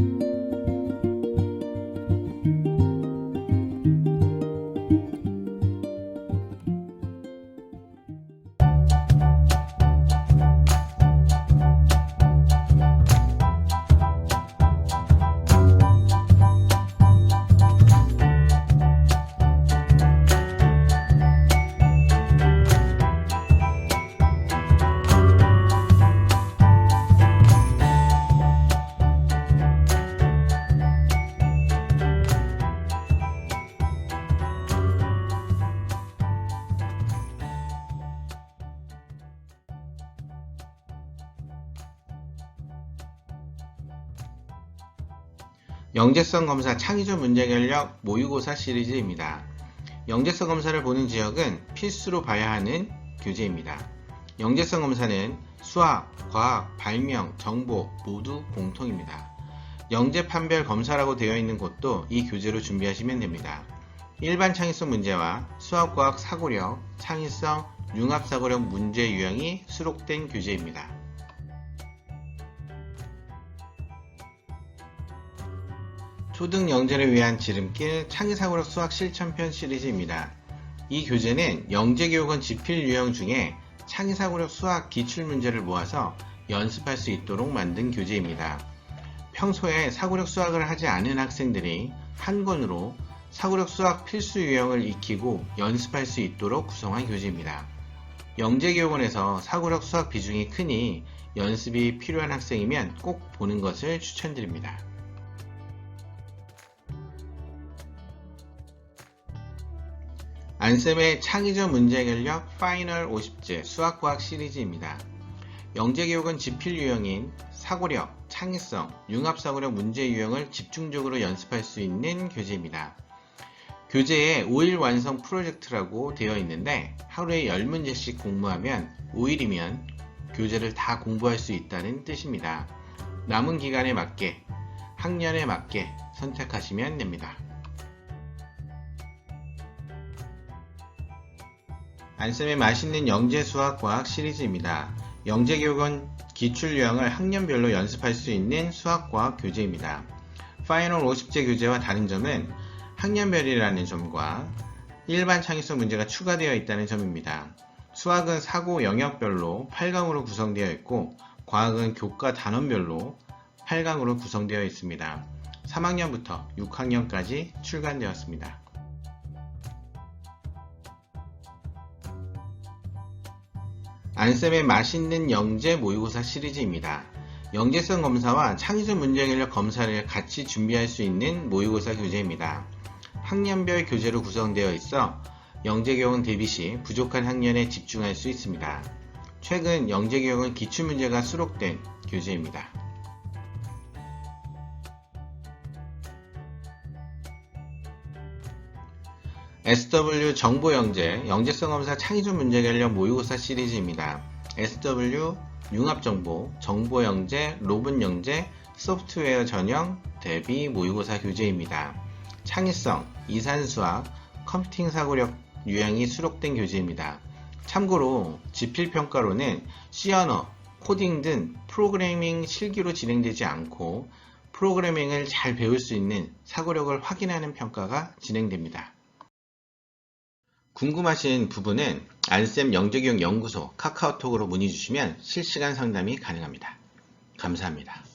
you 영재성 검사 창의적 문제 결력 모의고사 시리즈입니다. 영재성 검사를 보는 지역은 필수로 봐야 하는 교재입니다. 영재성 검사는 수학, 과학, 발명, 정보 모두 공통입니다. 영재 판별 검사라고 되어 있는 곳도 이 교재로 준비하시면 됩니다. 일반 창의성 문제와 수학 과학 사고력, 창의성, 융합사고력 문제 유형이 수록된 교재입니다. 초등 영재를 위한 지름길 창의사고력 수학 실천편 시리즈입니다. 이 교재는 영재교육원 지필 유형 중에 창의사고력 수학 기출문제를 모아서 연습할 수 있도록 만든 교재입니다. 평소에 사고력 수학을 하지 않은 학생들이 한 권으로 사고력 수학 필수 유형을 익히고 연습할 수 있도록 구성한 교재입니다. 영재교육원에서 사고력 수학 비중이 크니 연습이 필요한 학생이면 꼭 보는 것을 추천드립니다. 안쌤의 창의적 문제 해결력 파이널 50제 수학과학 시리즈입니다. 영재교육은 지필 유형인 사고력, 창의성, 융합사고력 문제 유형을 집중적으로 연습할 수 있는 교재입니다. 교재에 5일 완성 프로젝트라고 되어 있는데 하루에 10문제씩 공부하면 5일이면 교재를 다 공부할 수 있다는 뜻입니다. 남은 기간에 맞게, 학년에 맞게 선택하시면 됩니다. 안쌤의 맛있는 영재 수학 과학 시리즈입니다. 영재 교육원 기출 유형을 학년별로 연습할 수 있는 수학 과학 교재입니다. 파이널 50제 교재와 다른 점은 학년별이라는 점과 일반 창의성 문제가 추가되어 있다는 점입니다. 수학은 사고 영역별로 8강으로 구성되어 있고 과학은 교과 단원별로 8강으로 구성되어 있습니다. 3학년부터 6학년까지 출간되었습니다. 안쌤의 맛있는 영재 모의고사 시리즈입니다. 영재성 검사와 창의적 문제 해결력 검사를 같이 준비할 수 있는 모의고사 교재입니다. 학년별 교재로 구성되어 있어 영재교육은 대비 시 부족한 학년에 집중할 수 있습니다. 최근 영재교육은 기출문제가 수록된 교재입니다. SW 정보영재, 영재성검사 창의적 문제결력 모의고사 시리즈입니다. SW 융합정보, 정보영재, 로봇영재, 소프트웨어 전형, 대비 모의고사 교재입니다. 창의성, 이산수학, 컴퓨팅 사고력 유형이 수록된 교재입니다. 참고로 지필평가로는 C언어, 코딩 등 프로그래밍 실기로 진행되지 않고 프로그래밍을 잘 배울 수 있는 사고력을 확인하는 평가가 진행됩니다. 궁금하신 부분은 안쌤 영재교육 연구소 카카오톡으로 문의 주시면 실시간 상담이 가능합니다. 감사합니다.